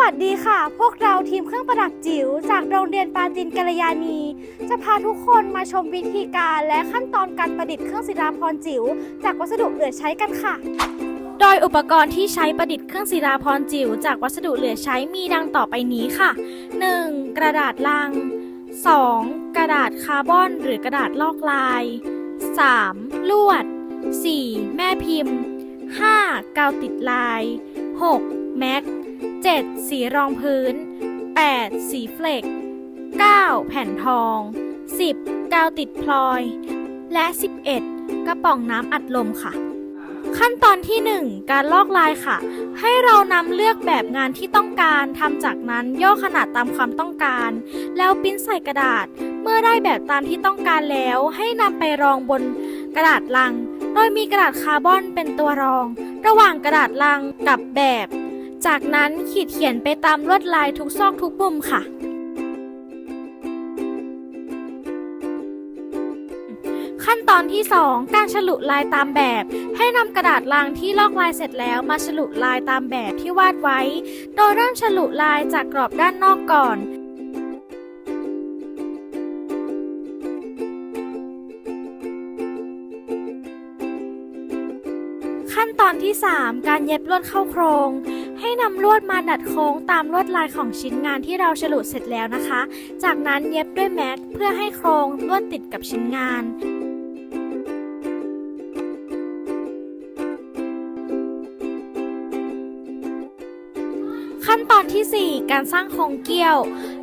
วัสดีค่ะ พวกเราทีมเครื่องประดับจิ๋วจากโรงเรียนปาจินกัลยาณี จะพาทุกคนมาชมวิธีการและขั้นตอนการประดิษฐ์เครื่องศิลาพรจิ๋วจากวัสดุเหลือใช้กันค่ะ โดยอุปกรณ์ที่ใช้ประดิษฐ์เครื่องศิลาพรจิ๋วจากวัสดุเหลือใช้มีดังต่อไปนี้ค่ะ 1. กระดาษลัง 2. กระดาษคาร์บอนหรือกระดาษลอกลาย 3. ลวด 4. แม่พิมพ์ 5. กาวติดลาย 6. แม็ก 7. สีรองพื้น 8. สีเฟล็ก 9. แผ่นทอง 10. กาวติดพลอย และ 11. กระป๋องน้ำอัดลมค่ะ ขั้นตอนที่ 1 การลอกลายค่ะ ให้เรานำเลือกแบบงานที่ต้องการทำจากนั้นย่อขนาดตามความต้องการ แล้วปิ้นใส่กระดาษ เมื่อได้แบบตามที่ต้องการแล้ว ให้นำไปรองบนกระดาษลัง โดยมีกระดาษคาร์บอนเป็นตัวรอง ระหว่างกระดาษลังกับแบบ จากนั้นขีดเขียนไปตามลวดลายทุกซอกทุกมุมค่ะ ขั้นตอนที่ 2 การฉลุลายตามแบบ ให้นำกระดาษลางที่ลอกลายเสร็จแล้วมาฉลุลายตามแบบที่วาดไว้ โดยเริ่มฉลุลายจากกรอบด้านนอกก่อน ตอนที่ 3 การเย็บลวดเข้าโครง ให้นำลวดมาดัดโค้งตามลวดลายของชิ้นงานที่เราฉลุเสร็จแล้วนะคะ จากนั้นเย็บด้วยแม็กเพื่อให้โครงลวดติดกับชิ้นงาน ขั้นตอนที่ 4 การสร้างโครงเกี้ยว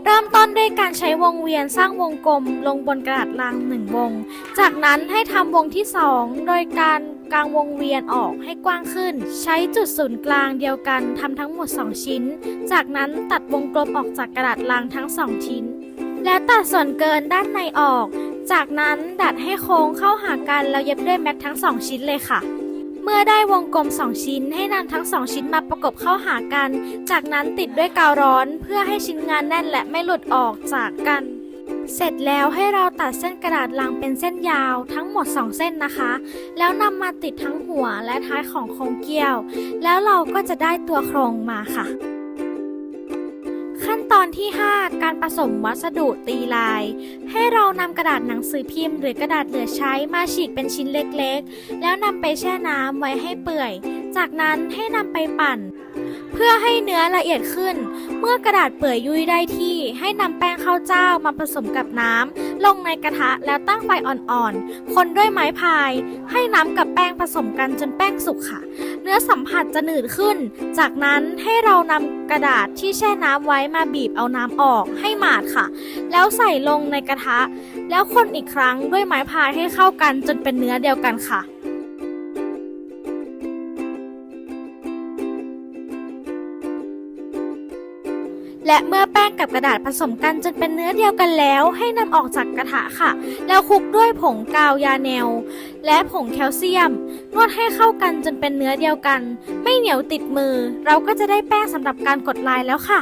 เริ่มต้นด้วยการใช้วงเวียนสร้างวงกลมลงบนกระดาษลังหนึ่งวง จากนั้นให้ทำวงที่ 2 โดยการกางวงเวียนออกให้กว้างขึ้น ใช้จุดศูนย์กลางเดียวกันทำทั้งหมด 2 ชิ้น จากนั้นตัดวงกลมออกจากกระดาษลังทั้ง 2 ชิ้น และตัดส่วนเกินด้านในออก จากนั้นดัดให้โค้งเข้าหากันแล้วเย็บด้วยแม็กทั้ง 2 ชิ้นเลยค่ะ เมื่อได้วงกลม 2 ชิ้นให้นำทั้ง 2 ชิ้นมาประกบเข้าหากัน จากนั้นติดด้วยกาวร้อนเพื่อให้ชิ้นงานแน่นและไม่หลุดออกจากกัน เสร็จแล้วให้เราตัดเส้นกระดาษลังเป็นเส้นยาวทั้งหมด 2 เส้นนะคะ แล้วนำมาติดทั้งหัวและท้ายของโครงเกี้ยว แล้วเราก็จะได้ตัวโครงมาค่ะ อนที่ 5 การผสมวัสดุตีลาย ให้เรานำกระดาษหนังสือพิมพ์ หรือกระดาษเหลือใช้มาฉีกเป็นชิ้นเล็กๆ แล้วนำไปแช่น้ำไว้ให้เปื่อย จากนั้นให้นำไปปั่น เพื่อให้เนื้อละเอียดขึ้น เมื่อกระดาษเปื่อยยุ่ยได้ที่ ให้นำแป้งข้าวเจ้ามาผสมกับน้ำลงในกระทะแล้วตั้งไฟอ่อนๆ คนด้วยไม้พาย ให้น้ำกับแป้งผสมกันจนแป้งสุกค่ะ เนื้อสัมผัสจะหนืดขึ้น จากนั้นให้เรานำ กระดาษที่แช่น้ำไว้มาบีบเอาน้ำออกให้หมาดค่ะ แล้วใส่ลงในกระทะ แล้วคนอีกครั้งด้วยไม้พายให้เข้ากันจนเป็นเนื้อเดียวกันค่ะและเมื่อแป้งกับกระดาษผสมกันจนเป็นเนื้อเดียวกันแล้ว ให้นำออกจากกระทะค่ะ แล้วคลุกด้วยผงกาวยาแนว และผงแคลเซียม นวดให้เข้ากันจนเป็นเนื้อเดียวกัน ไม่เหนียวติดมือ เราก็จะได้แป้งสำหรับการกดลายแล้วค่ะ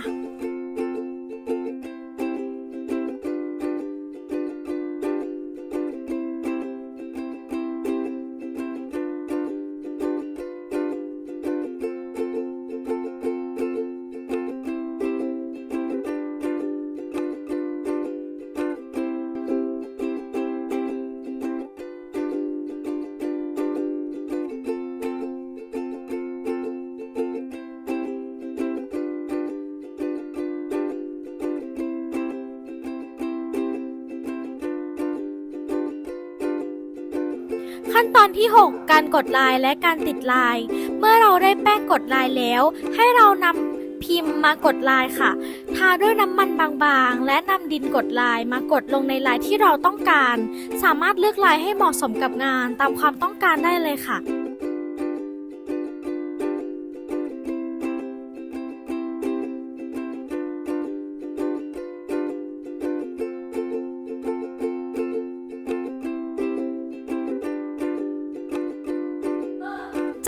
ขั้นตอนที่ 6 การกดลายและการติดลาย เมื่อเราได้แป้งกดลายแล้ว ให้เรานำพิมพ์มากดลายค่ะ ทาด้วยน้ำมันบางๆ และนำดินกดลายมากดลงในลายที่เราต้องการ สามารถเลือกลายให้เหมาะสมกับงานตามความต้องการได้เลยค่ะ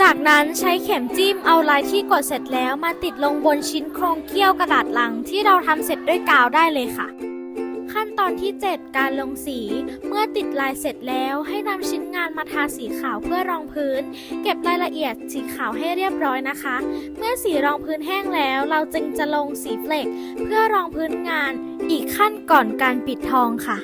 จากนั้นใช้เข็มจิ้มเอาลายที่กดเสร็จแล้วมาติดลงบนชิ้นโครงเกี้ยวกระดาษลังที่เราทำเสร็จด้วยกาวได้เลยค่ะ ขั้นตอนที่ 7 การลงสี เมื่อติดลายเสร็จแล้วให้นำชิ้นงานมาทาสีขาวเพื่อรองพื้น เก็บรายละเอียดสีขาวให้เรียบร้อยนะคะ เมื่อสีรองพื้นแห้งแล้ว เราจึงจะลงสีเฟลกเพื่อรองพื้นงาน อีกขั้นก่อนการปิดทองค่ะ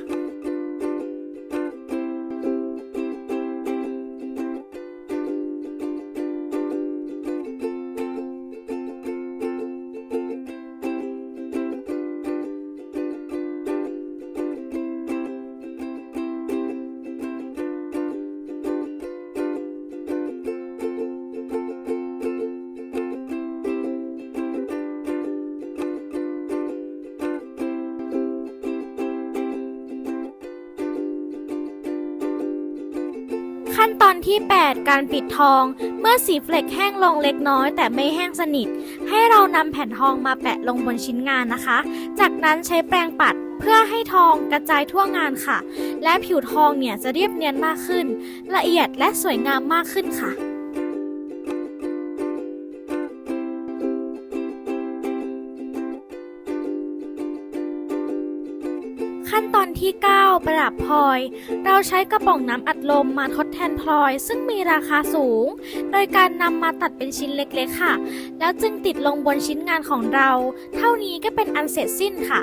นตอนที่ 8 การปิดทอง เมื่อสีเฟลกแห้งลงเล็กน้อยแต่ไม่แห้งสนิท ให้เรานำแผ่นทองมาแปะลงบนชิ้นงานนะคะ จากนั้นใช้แปรงปัดเพื่อให้ทองกระจายทั่วงานค่ะ และผิวทองเนี่ยจะเรียบเนียนมากขึ้น ละเอียดและสวยงามมากขึ้นค่ะ ที่ 9 ประดับพลอย เราใช้กระป๋องน้ำอัดลมมาทดแทนพลอย ซึ่งมีราคาสูง โดยการนำมาตัดเป็นชิ้นเล็กๆค่ะ แล้วจึงติดลงบนชิ้นงานของเรา เท่านี้ก็เป็นอันเสร็จสิ้นค่ะ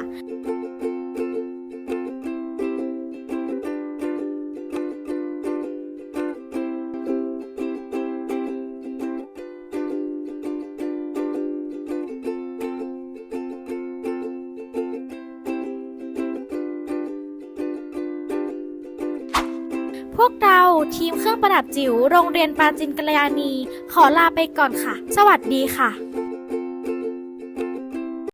พวกเราทีมเครื่องประดับจิ๋วโรงเรียนปราจินกัลยาณี ขอลาไปก่อนค่ะ สวัสดีค่ะ